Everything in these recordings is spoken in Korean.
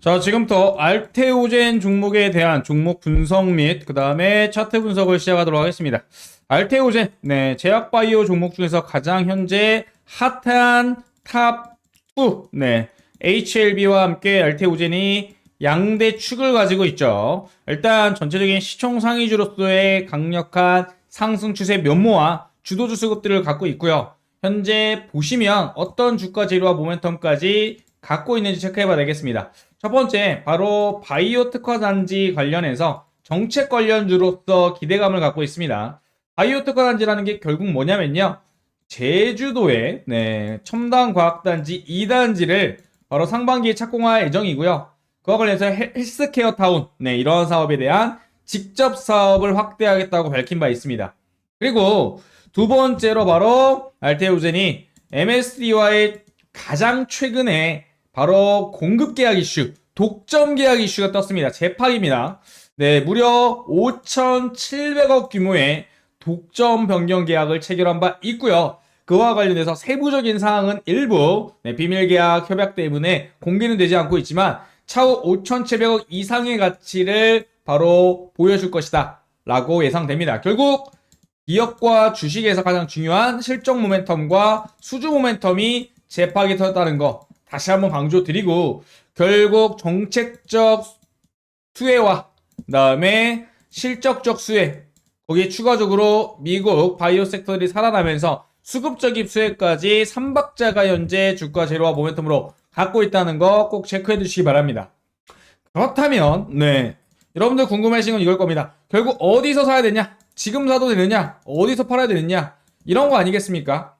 자, 지금부터 알테오젠 종목에 대한 종목 분석 및 그 다음에 차트 분석을 시작하도록 하겠습니다. 알테오젠, 네, 제약바이오 종목 중에서 가장 현재 핫한 탑2, 네, HLB와 함께 알테오젠이 양대 축을 가지고 있죠. 일단 전체적인 시총 상위주로서의 강력한 상승 추세 면모와 주도 주 수급들을 갖고 있고요. 현재 보시면 어떤 주가 재료와 모멘텀까지 갖고 있는지 체크해 봐야 되겠습니다. 첫 번째, 바로 바이오 특화 단지 관련해서 정책 관련주로서 기대감을 갖고 있습니다. 바이오 특화 단지라는 게 결국 뭐냐면요. 제주도에 네, 첨단 과학 단지 2단지를 바로 상반기에 착공할 예정이고요. 그와 관련해서 헬- 헬스케어 타운, 네, 이런 사업에 대한 직접 사업을 확대하겠다고 밝힌 바 있습니다. 그리고 두 번째로 바로 알테오젠이 MSD와의 가장 최근에 바로 공급 계약 이슈, 독점 계약 이슈가 떴습니다. 재파입니다. 네, 무려 5,700억 규모의 독점 변경 계약을 체결한 바 있고요. 그와 관련해서 세부적인 사항은 일부 네, 비밀 계약 협약 때문에 공개는 되지 않고 있지만 차후 5,700억 이상의 가치를 바로 보여줄 것이다. 라고 예상됩니다. 결국 기업과 주식에서 가장 중요한 실적 모멘텀과 수주 모멘텀이 재파하게 터졌다는 거 다시 한번 강조드리고 결국 정책적 수혜와 그다음에 실적적 수혜 거기에 추가적으로 미국 바이오 섹터들이 살아나면서 수급적인 수혜까지 3박자가 현재 주가 재료와 모멘텀으로 갖고 있다는 거 꼭 체크해 두시기 바랍니다. 그렇다면 네 여러분들 궁금하신 건 이걸 겁니다. 결국 어디서 사야 되냐? 지금 사도 되느냐? 어디서 팔아야 되느냐? 이런 거 아니겠습니까?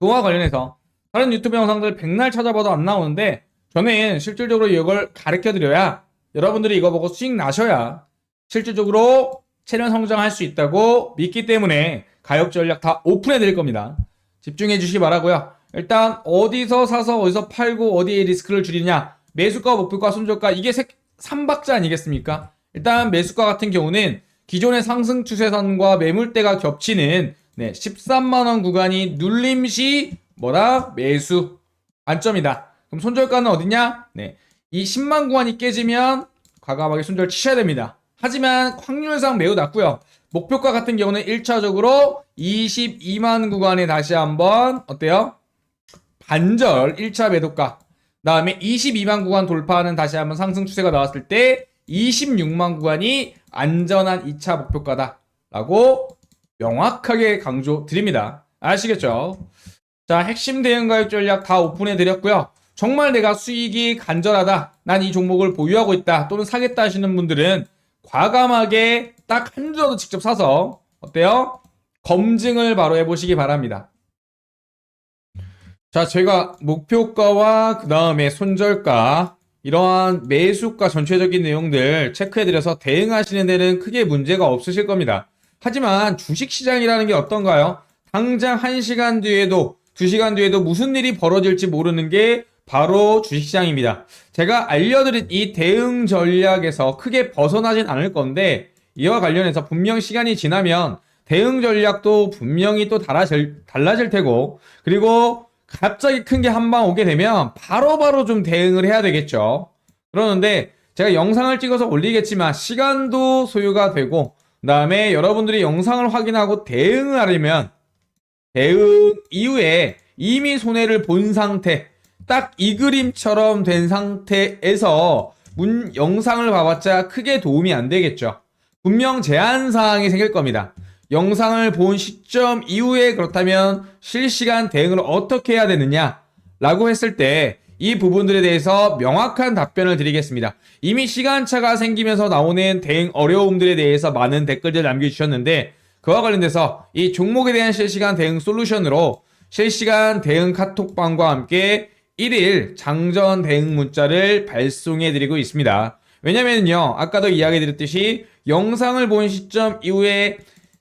그와 관련해서 다른 유튜브 영상들 백날 찾아봐도 안 나오는데 저는 실질적으로 이걸 가르쳐 드려야 여러분들이 이거 보고 수익 나셔야 실질적으로 체련 성장할 수 있다고 믿기 때문에 가격 전략 다 오픈해 드릴 겁니다. 집중해 주시기 바라고요. 일단 어디서 사서 어디서 팔고 어디에 리스크를 줄이냐 매수가 목표가 손절가 이게 세, 3박자 아니겠습니까? 일단 매수가 같은 경우는 기존의 상승 추세선과 매물대가 겹치는 네, 13만 원 구간이 눌림 시 뭐다? 매수 안점이다. 그럼 손절가는 어디냐? 네. 이 10만 구간이 깨지면 과감하게 손절 치셔야 됩니다. 하지만 확률상 매우 낮고요. 목표가 같은 경우는 1차적으로 22만 구간에 다시 한번 어때요? 반절 1차 매도가. 다음에 22만 구간 돌파하는 다시 한번 상승 추세가 나왔을 때 26만 구간이 안전한 2차 목표가다 라고 명확하게 강조 드립니다. 아시겠죠? 자, 핵심 대응 가격 전략 다 오픈해 드렸고요. 정말 내가 수익이 간절하다. 난 이 종목을 보유하고 있다. 또는 사겠다 하시는 분들은 과감하게 딱 한 주라도 직접 사서 어때요? 검증을 바로 해보시기 바랍니다. 자, 제가 목표가와 그 다음에 손절가, 이러한 매수가 전체적인 내용들 체크해드려서 대응하시는 데는 크게 문제가 없으실 겁니다. 하지만 주식시장이라는 게 어떤가요? 당장 1시간 뒤에도 2시간 뒤에도 무슨 일이 벌어질지 모르는 게 바로 주식시장입니다. 제가 알려드린 이 대응 전략에서 크게 벗어나진 않을 건데 이와 관련해서 분명 시간이 지나면 대응 전략도 분명히 또 달라질, 달라질 테고 그리고 갑자기 큰 게 한 방 오게 되면 바로바로 좀 대응을 해야 되겠죠. 그러는데 제가 영상을 찍어서 올리겠지만 시간도 소요가 되고 그 다음에 여러분들이 영상을 확인하고 대응을 하려면 대응 이후에 이미 손해를 본 상태 딱 이 그림처럼 된 상태에서 문 영상을 봐봤자 크게 도움이 안 되겠죠. 분명 제한 사항이 생길 겁니다. 영상을 본 시점 이후에 그렇다면 실시간 대응을 어떻게 해야 되느냐? 라고 했을 때 이 부분들에 대해서 명확한 답변을 드리겠습니다. 이미 시간차가 생기면서 나오는 대응 어려움들에 대해서 많은 댓글들 남겨주셨는데 그와 관련돼서 이 종목에 대한 실시간 대응 솔루션으로 실시간 대응 카톡방과 함께 1일 장전 대응 문자를 발송해 드리고 있습니다. 왜냐면요, 아까도 이야기 드렸듯이 영상을 본 시점 이후에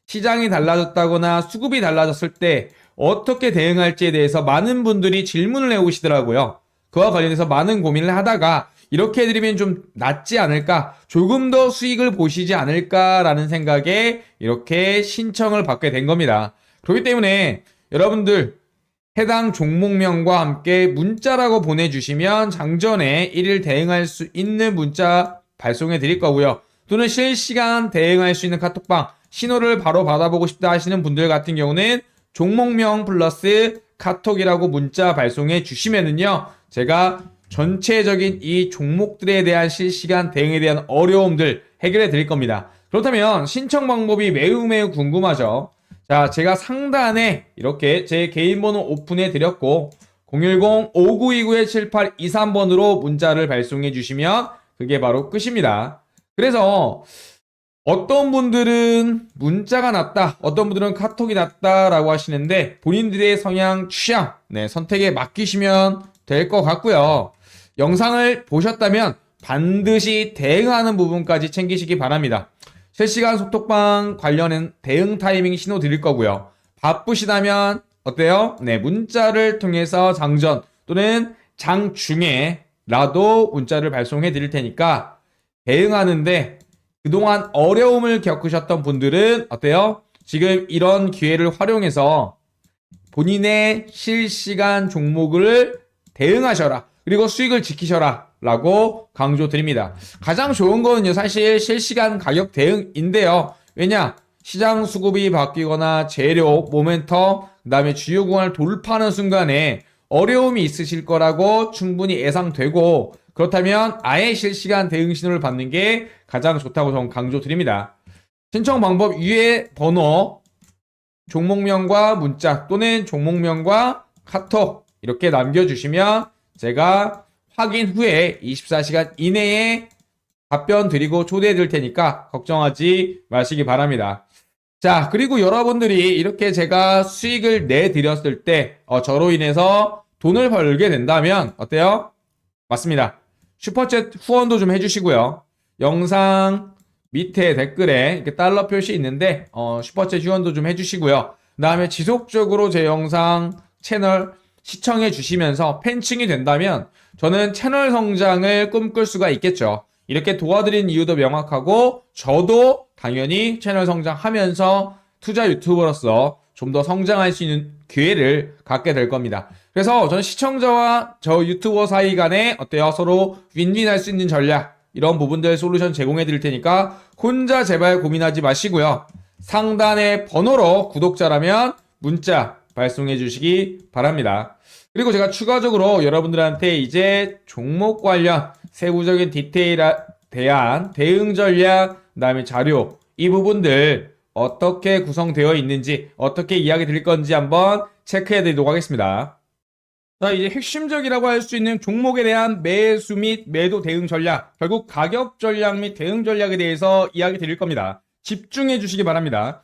시장이 달라졌다거나 수급이 달라졌을 때 어떻게 대응할지에 대해서 많은 분들이 질문을 해오시더라고요. 그와 관련해서 많은 고민을 하다가 이렇게 해드리면 좀 낫지 않을까, 조금 더 수익을 보시지 않을까라는 생각에 이렇게 신청을 받게 된 겁니다. 그렇기 때문에 여러분들 해당 종목명과 함께 문자라고 보내주시면 장전에 1일 대응할 수 있는 문자 발송해 드릴 거고요. 또는 실시간 대응할 수 있는 카톡방 신호를 바로 받아보고 싶다 하시는 분들 같은 경우는 종목명 플러스 카톡이라고 문자 발송해 주시면은요. 제가 전체적인 이 종목들에 대한 실시간 대응에 대한 어려움들 해결해 드릴 겁니다. 그렇다면 신청 방법이 매우 매우 궁금하죠. 자, 제가 상단에 이렇게 제 개인 번호 오픈해 드렸고 010-5929-7823번으로 문자를 발송해 주시면 그게 바로 끝입니다. 그래서 어떤 분들은 문자가 낫다, 어떤 분들은 카톡이 낫다라고 하시는데 본인들의 성향, 취향, 네, 선택에 맡기시면 될 것 같고요. 영상을 보셨다면 반드시 대응하는 부분까지 챙기시기 바랍니다. 실시간 소톡방 관련된 대응 타이밍 신호 드릴 거고요. 바쁘시다면 어때요? 네, 문자를 통해서 장전 또는 장 중에라도 문자를 발송해 드릴 테니까 대응하는데 그동안 어려움을 겪으셨던 분들은 어때요? 지금 이런 기회를 활용해서 본인의 실시간 종목을 대응하셔라. 그리고 수익을 지키셔라. 라고 강조드립니다. 가장 좋은 거는요, 사실 실시간 가격 대응인데요. 왜냐? 시장 수급이 바뀌거나 재료, 모멘텀, 그 다음에 주요 구간을 돌파하는 순간에 어려움이 있으실 거라고 충분히 예상되고, 그렇다면 아예 실시간 대응 신호를 받는 게 가장 좋다고 저는 강조드립니다. 신청 방법 위에 번호, 종목명과 문자 또는 종목명과 카톡 이렇게 남겨주시면 제가 확인 후에 24시간 이내에 답변 드리고 초대해 드릴 테니까 걱정하지 마시기 바랍니다. 자, 그리고 여러분들이 이렇게 제가 수익을 내드렸을 때, 어, 저로 인해서 돈을 벌게 된다면, 어때요? 맞습니다. 슈퍼챗 후원도 좀 해주시고요. 영상 밑에 댓글에 이렇게 달러 표시 있는데, 어, 슈퍼챗 후원도 좀 해주시고요. 그 다음에 지속적으로 제 영상 채널 시청해 주시면서 팬층이 된다면, 저는 채널 성장을 꿈꿀 수가 있겠죠. 이렇게 도와드린 이유도 명확하고 저도 당연히 채널 성장하면서 투자 유튜버로서 좀 더 성장할 수 있는 기회를 갖게 될 겁니다. 그래서 저는 시청자와 저 유튜버 사이 간에 어때요? 서로 윈윈할 수 있는 전략 이런 부분들 솔루션 제공해 드릴 테니까 혼자 제발 고민하지 마시고요. 상단의 번호로 구독자라면 문자 발송해 주시기 바랍니다. 그리고 제가 추가적으로 여러분들한테 이제 종목 관련 세부적인 디테일에 대한 대응 전략, 그다음에 자료 이 부분들 어떻게 구성되어 있는지 어떻게 이야기 드릴 건지 한번 체크해 드리도록 하겠습니다. 자, 이제 핵심적이라고 할 수 있는 종목에 대한 매수 및 매도 대응 전략, 결국 가격 전략 및 대응 전략에 대해서 이야기 드릴 겁니다. 집중해 주시기 바랍니다.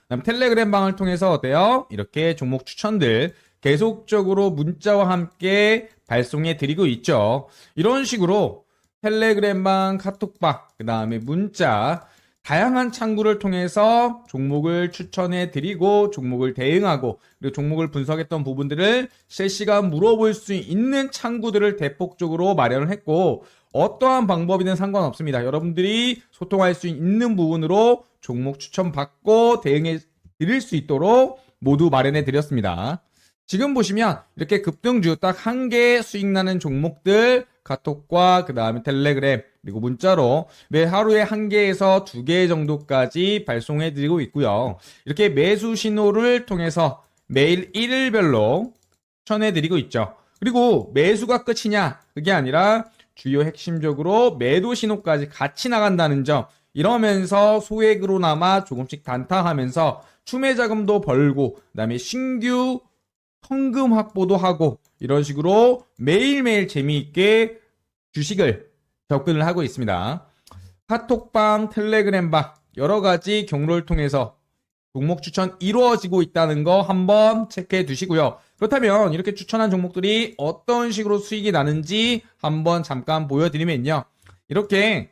그 다음 텔레그램 방을 통해서 어때요? 이렇게 종목 추천들 계속적으로 문자와 함께 발송해 드리고 있죠. 이런 식으로 텔레그램방, 카톡방, 그 다음에 문자, 다양한 창구를 통해서 종목을 추천해 드리고 종목을 대응하고 그리고 종목을 분석했던 부분들을 실시간 물어볼 수 있는 창구들을 대폭적으로 마련을 했고 어떠한 방법이든 상관없습니다. 여러분들이 소통할 수 있는 부분으로 종목 추천 받고 대응해 드릴 수 있도록 모두 마련해 드렸습니다. 지금 보시면 이렇게 급등주 딱 한 개 수익 나는 종목들 카톡과 그 다음에 텔레그램 그리고 문자로 매 하루에 한 개에서 두 개 정도까지 발송해 드리고 있고요. 이렇게 매수 신호를 통해서 매일 일일별로 추천해 드리고 있죠. 그리고 매수가 끝이냐? 그게 아니라 주요 핵심적으로 매도 신호까지 같이 나간다는 점. 이러면서 소액으로나마 조금씩 단타하면서 추매 자금도 벌고 그다음에 신규 현금 확보도 하고 이런 식으로 매일매일 재미있게 주식을 접근을 하고 있습니다. 카톡방, 텔레그램방 여러 가지 경로를 통해서 종목 추천 이루어지고 있다는 거 한번 체크해 두시고요. 그렇다면 이렇게 추천한 종목들이 어떤 식으로 수익이 나는지 한번 잠깐 보여드리면요. 이렇게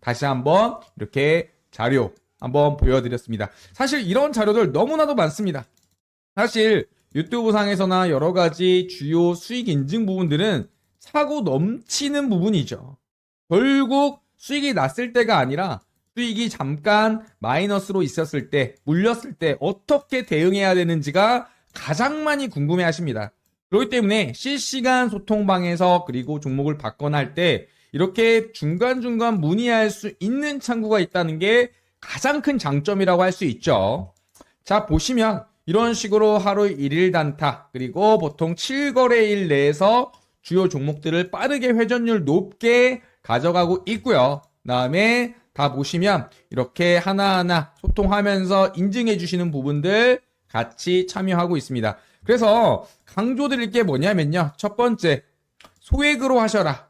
다시 한번 이렇게 자료 한번 보여드렸습니다. 사실 이런 자료들 너무나도 많습니다. 사실 유튜브 상에서나 여러 가지 주요 수익 인증 부분들은 사고 넘치는 부분이죠. 결국 수익이 났을 때가 아니라 수익이 잠깐 마이너스로 있었을 때, 물렸을 때 어떻게 대응해야 되는지가 가장 많이 궁금해 하십니다. 그렇기 때문에 실시간 소통방에서 그리고 종목을 받거나 할 때 이렇게 중간중간 문의할 수 있는 창구가 있다는 게 가장 큰 장점이라고 할 수 있죠. 자, 보시면 이런 식으로 하루 1일 단타, 그리고 보통 7거래일 내에서 주요 종목들을 빠르게 회전율 높게 가져가고 있고요. 다음에 다 보시면 이렇게 하나하나 소통하면서 인증해 주시는 부분들 같이 참여하고 있습니다. 그래서 강조 드릴 게 뭐냐면요. 첫 번째, 소액으로 하셔라.